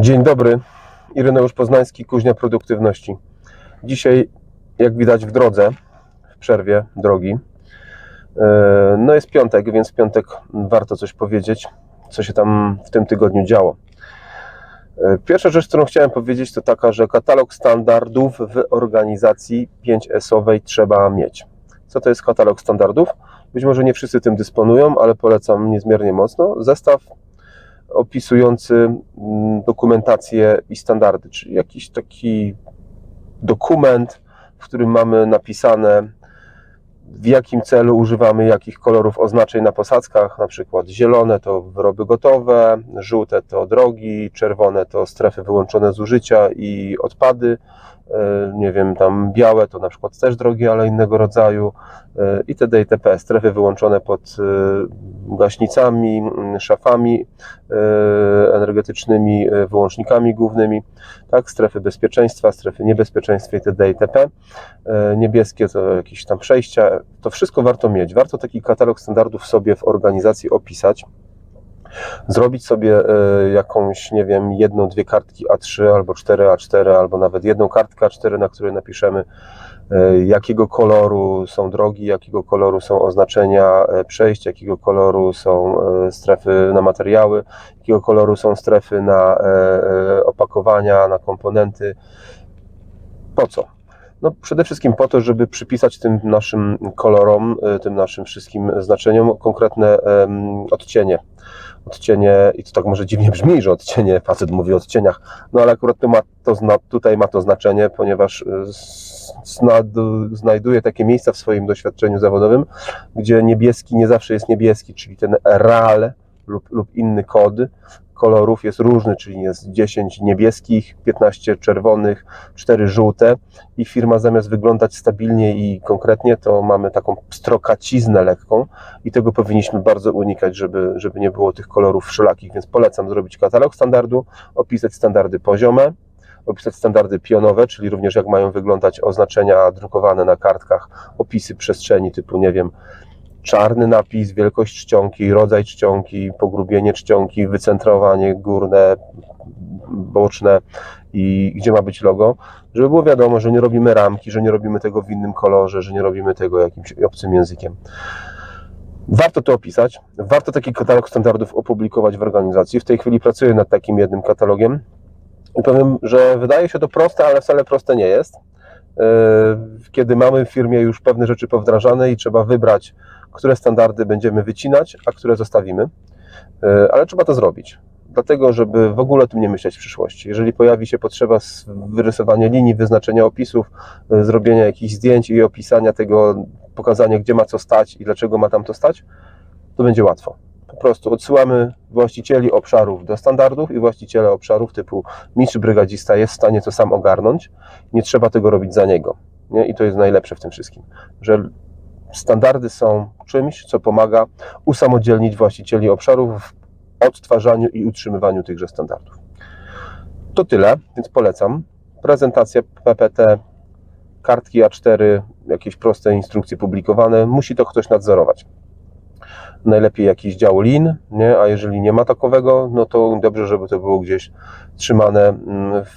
Dzień dobry, Ireneusz Poznański, Kuźnia Produktywności. Dzisiaj, jak widać w drodze, w przerwie drogi, e, no jest piątek, więc w piątek warto coś powiedzieć, co się tam w tym tygodniu działo. E, Pierwsza rzecz, którą chciałem powiedzieć, to taka, że katalog standardów w organizacji 5S-owej trzeba mieć. Co to jest katalog standardów? Być może nie wszyscy tym dysponują, ale polecam niezmiernie mocno. Zestaw opisujący mm, dokumentację i standardy, czyli jakiś taki dokument, w którym mamy napisane, w jakim celu używamy jakich kolorów oznaczeń na posadzkach, na przykład zielone to wyroby gotowe, żółte to drogi, czerwone to strefy wyłączone z użycia i odpady, nie wiem, tam białe to na przykład też drogi, ale innego rodzaju e, itd. itp. Strefy wyłączone pod e, gaśnicami, szafami e, energetycznymi, e, wyłącznikami głównymi, tak, strefy bezpieczeństwa, strefy niebezpieczeństwa itd. itp. E, Niebieskie to jakieś tam przejścia, to wszystko warto mieć. Warto taki katalog standardów sobie w organizacji opisać. Zrobić sobie e, jakąś, nie wiem, jedną, dwie kartki A3 albo 4 A4, albo nawet jedną kartkę A4, na której napiszemy, e, jakiego koloru są drogi, jakiego koloru są oznaczenia e, przejść, jakiego koloru są strefy na materiały, jakiego koloru są strefy na opakowania, na komponenty. Po co? No przede wszystkim po to, żeby przypisać tym naszym kolorom, tym naszym wszystkim znaczeniom konkretne odcienie. Odcienie, i to tak może dziwnie brzmi, że odcienie, facet mówi o odcieniach, no ale akurat to ma to, tutaj ma to znaczenie, ponieważ snad- znajduje takie miejsca w swoim doświadczeniu zawodowym, gdzie niebieski nie zawsze jest niebieski, czyli ten RAL lub, lub inny kod. Kolorów jest różny, czyli jest 10 niebieskich, 15 czerwonych, 4 żółte. I firma zamiast wyglądać stabilnie i konkretnie, to mamy taką pstrokaciznę lekką. I tego powinniśmy bardzo unikać, żeby, żeby nie było tych kolorów wszelakich, więc polecam zrobić katalog standardu, opisać standardy poziome, opisać standardy pionowe, czyli również jak mają wyglądać oznaczenia drukowane na kartkach, opisy przestrzeni typu, nie wiem, czarny napis, wielkość czcionki, rodzaj czcionki, pogrubienie czcionki, wycentrowanie górne, boczne i gdzie ma być logo, żeby było wiadomo, że nie robimy ramki, że nie robimy tego w innym kolorze, że nie robimy tego jakimś obcym językiem. Warto to opisać, warto taki katalog standardów opublikować w organizacji. W tej chwili pracuję nad takim jednym katalogiem i powiem, że wydaje się to proste, ale wcale proste nie jest. Yy, Kiedy mamy w firmie już pewne rzeczy powdrażane i trzeba wybrać, które standardy będziemy wycinać, a które zostawimy, Yy, ale trzeba to zrobić. Dlatego, żeby w ogóle o tym nie myśleć w przyszłości. Jeżeli pojawi się potrzeba wyrysowania linii, wyznaczenia opisów, yy, zrobienia jakichś zdjęć i opisania tego, pokazania, gdzie ma co stać i dlaczego ma tam to stać, to będzie łatwo. Po prostu odsyłamy właścicieli obszarów do standardów i właściciele obszarów typu mistrz brygadzista jest w stanie to sam ogarnąć. Nie trzeba tego robić za niego. Nie? I to jest najlepsze w tym wszystkim, że standardy są czymś, co pomaga usamodzielnić właścicieli obszarów w odtwarzaniu i utrzymywaniu tychże standardów. To tyle, więc polecam. Prezentacja PPT, kartki A4, jakieś proste instrukcje publikowane. Musi to ktoś nadzorować. Najlepiej jakiś dział lin, nie? a jeżeli nie ma takowego, no to dobrze, żeby to było gdzieś trzymane mm, w,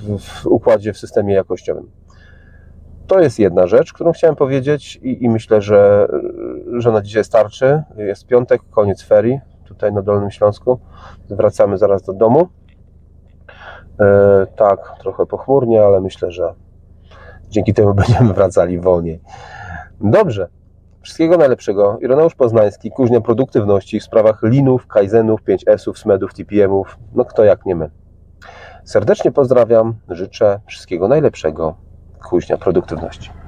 w, w układzie, w systemie jakościowym. To jest jedna rzecz, którą chciałem powiedzieć i, i myślę, że, że na dzisiaj starczy. Jest piątek, koniec ferii tutaj na Dolnym Śląsku. Wracamy zaraz do domu. E, tak, trochę pochmurnie, ale myślę, że dzięki temu będziemy wracali wolniej. Dobrze. Wszystkiego najlepszego. Ireneusz Poznański, kuźnia produktywności w sprawach linów, kaizenów, 5S-ów, smedów, TPM-ów. No kto jak nie my. Serdecznie pozdrawiam, życzę wszystkiego najlepszego. Kuźnia produktywności.